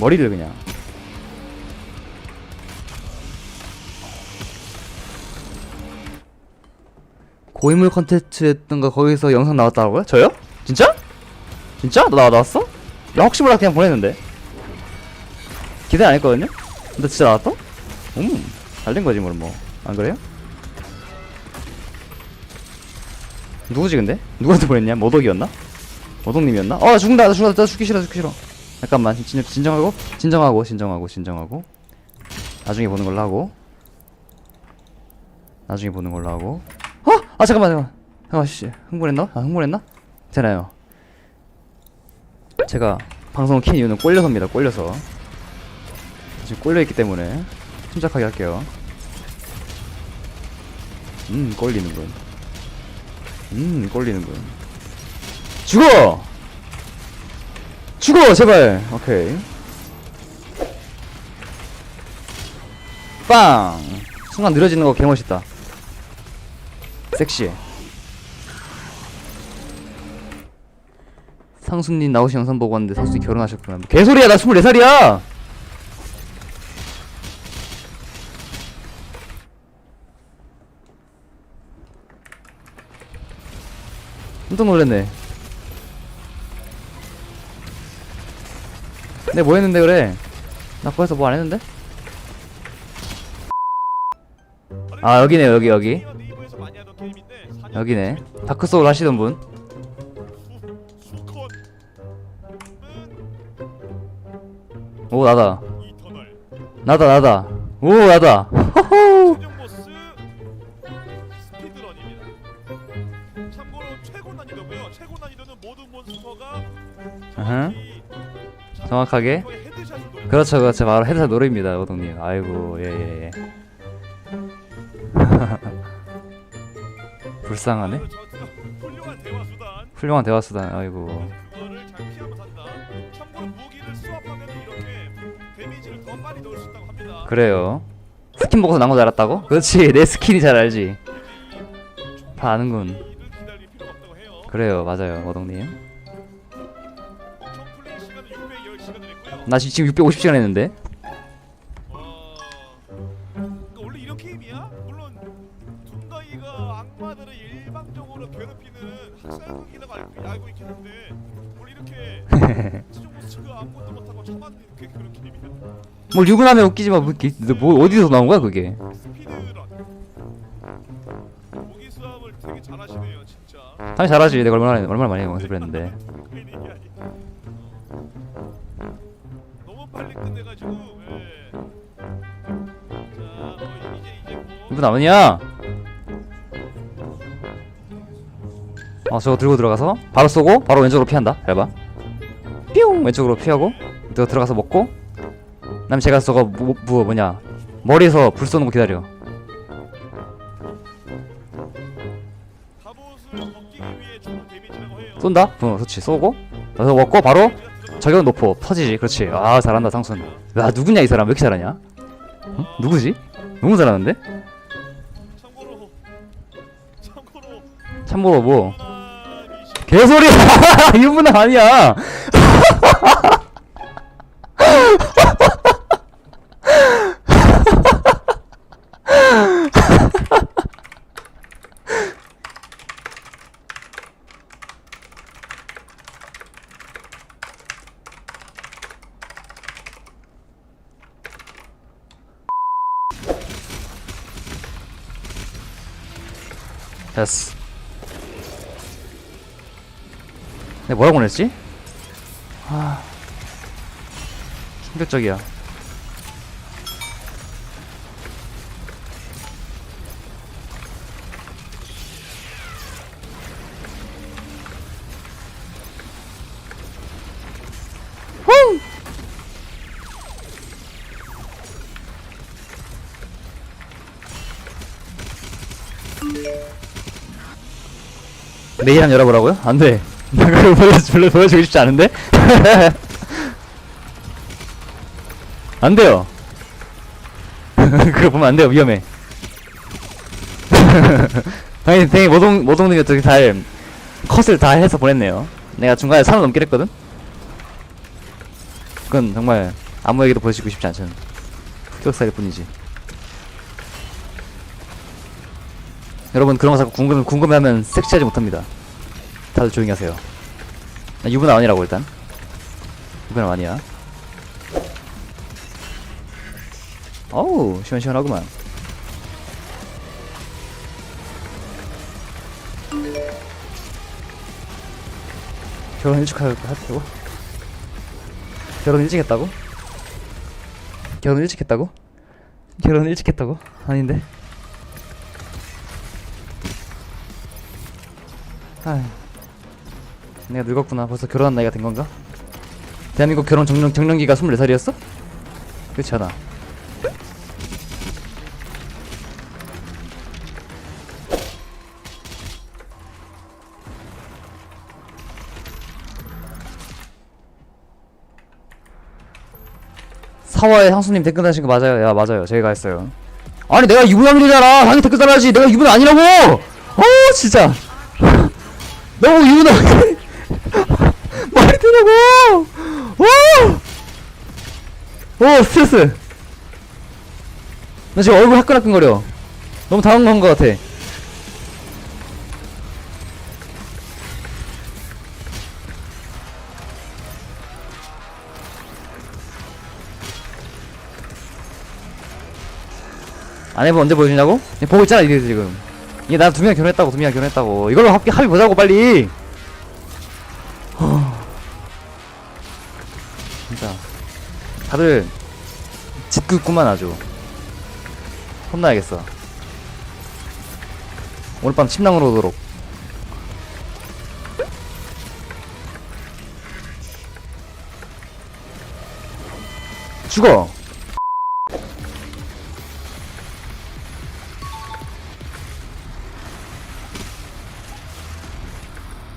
머리를 그냥 고인물 컨텐츠 했던가 거기서 영상 나왔다고요? 저요? 진짜? 진짜? 너 나, 나왔어? 나 혹시 몰라 그냥 보냈는데 기대 안 했거든요? 근데 진짜 나왔어? 음 잘된 거지 뭐 뭐. 안 그래요? 누구지 근데? 누구한테 보냈냐? 모독이었나? 모독님이었나? 어 죽는다 나 죽는다 나 죽기 싫어 죽기 싫어 잠깐만 진, 진정하고? 진정하고 진정하고 진정하고. 나중에 보는 걸로 하고. 나중에 보는 걸로 하고. 어? 아 잠깐만 잠깐만. 잠깐만 씨 흥분했나? 아 흥분했나? 괜찮아요. 제가 방송을 킨 이유는 꼴려서입니다 꼴려서. 지금 꼴려있기 때문에 침착하게 할게요. 음 꼴리는군. 음 꼴리는군. 죽어! 죽어 제발. 오케이. 빵! 순간 느려지는 거 개멋있다. 섹시해. 상수님 나오신 영상 보고 왔는데 상수님 결혼하셨구나. 개소리야 나 24살이야! 깜짝 놀랐네 내가 뭐 했는데 그래? 나 거기서 뭐 안 했는데? 아 여기네 여기 여기. 여기네. 다크소울 하시던 분. 오 나다. 나다 나다. 오 나다 정확하게. 그렇죠 그렇죠 바로 헤드사 노래입니다 오동님 아이고 예예예 불쌍하네 저- 저 훌륭한 대화 수단. 훌륭한 대화수단 아이고. 그래요 스킨 보고서 난거 알았다고? 그렇지 내 스킨이 잘 알지 다 아는군. 그래요 맞아요 오동님 나 지- 지금 650시간 했는데. 어... 그러니까 원래 이런 게임이야? 물론 둠가이가 악마들을 일방적으로 괴롭히는 학살극이라고 알고, 알고 있긴 한데 원래 이렇게 최종 보스가 아무것도 못하고 참아는 게 그런 게임이야? 뭘 유근하면 웃기지만 뭐, 뭐 어디서 나온 거야 그게? 스피드런. 무기 수합을 되게 잘하시네요 진짜. 당연히 잘하지. 내가 얼마나 얼마나 많이 연습을 했는데. 아니야 너무 빨리 끝내가지고 예. 자 어, 이제 이제 뭐 이분 남으냐? 어 저거 들고 들어가서? 바로 쏘고? 바로 왼쪽으로 피한다. 잘봐. 뿅 왼쪽으로 피하고 너 들어가서 먹고. 그다음에 제가 저거 뭐, 뭐 뭐냐? 머리에서 불 쏘는 거 기다려. 갑옷을 벗기기 위해 주는 데미지라고 해요. 쏜다? 어 그렇지. 쏘고. 그래서 먹고 바로 저격 높어 터지지. 그렇지. 아 잘한다 상순. 야 누구냐 이 사람? 왜 이렇게 잘하냐? 어? 누구지? 너무 잘하는데? 참고로 참고로 참고로 뭐? 개소리야 이분은 아니야 됐어. 내가 뭐라고 보냈지? 아 충격적이야. 내 일 한번 열어보라고요? 안 돼. 나 그걸 보여주, 보여주고 싶지 않은데? 안 돼요. 그거 보면 안 돼요. 위험해. 당연히 당연히 모동, 모동님이 어떻게 잘 컷을 다 해서 보냈네요. 내가 중간에 3을 넘긴 했거든? 그건 정말 아무에게도 보여주고 싶지 않잖아 흑역사일 뿐이지 여러분 그런 거 자꾸 궁금, 궁금해하면 섹시하지 못합니다 다들 조용히 하세요 나 유부남 아니라고 일단 유부남 아니야 어우 시원시원하구만 결혼 일찍 할, 하려고? 결혼 일찍 했다고? 결혼 일찍 했다고? 결혼 일찍 했다고? 아닌데 아휴. 내가 늙었구나. 벌써 결혼한 나이가 된 건가? 대한민국 결혼 정령, 정령기가 24살이었어? 그렇지 않아. 사화에 상수님 댓글 다신 거 맞아요? 야 맞아요. 저희가 했어요. 아니 내가 유부남이잖아. 당연히 댓글 달아야지. 내가 유부남 아니라고! 어 진짜 너무 유부남 말이 되냐고! 오! 오 스트레스. 나 지금 얼굴 화끈화끈거려. 너무 당황한 것 같아. 안 해보면 언제 보여주냐고? 얘 보고 있잖아 이게 지금 이게 나두 명 결혼했다고 두 명 결혼했다고. 이걸로 합의, 합의 보자고 빨리. 허... 진짜. 다들 짓고 있구만 아주. 혼나야겠어. 오늘 밤 침낭으로 오도록. 죽어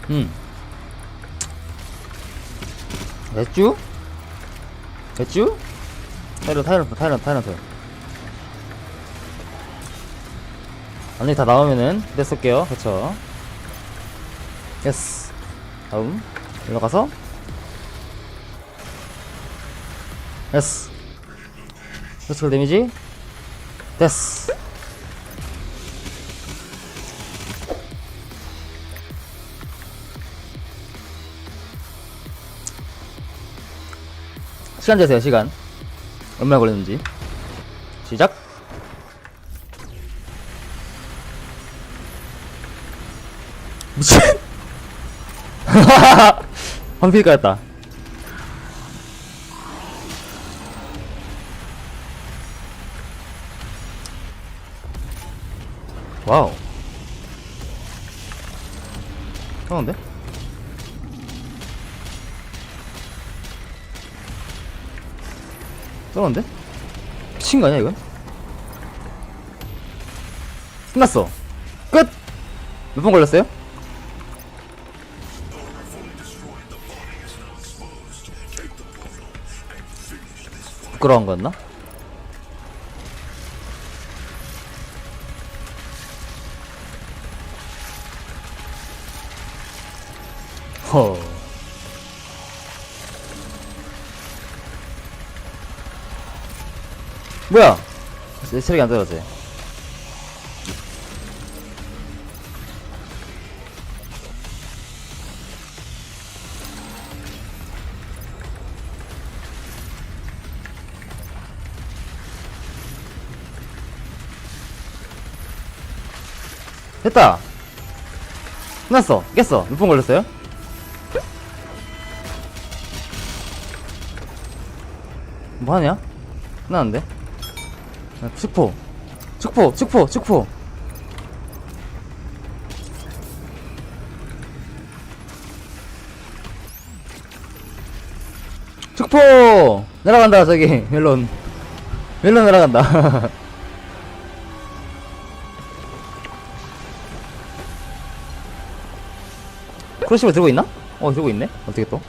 응. 됐쥬? 됐쥬? 타이런, 타이런, 타이런, 타이런, 타이런. 안에 다 나오면은 내 쏠게요. 그쵸? 예스. 다음. 일로 가서. 예스. 크리스컬 데미지. 됐어. 시간 재세요 시간. 얼마나 걸렸는지. 시작. 미친 황필 까였다. 와우. 편한데? 쩌는데? 미친 거 아니야 이건? 끝났어 끝! 몇 번 걸렸어요? 부끄러운 거였나? 허 뭐야? 내 체력이 안 떨어져. 됐다. 끝났어. 깼어. 몇 분 걸렸어요? 뭐 하냐? 끝났는데? 아, 축포. 축포 축포 축포. 축포! 날아간다 저기. 멜론. 멜론 날아간다. 크로시버 들고 있나? 어 들고 있네? 어떻게 또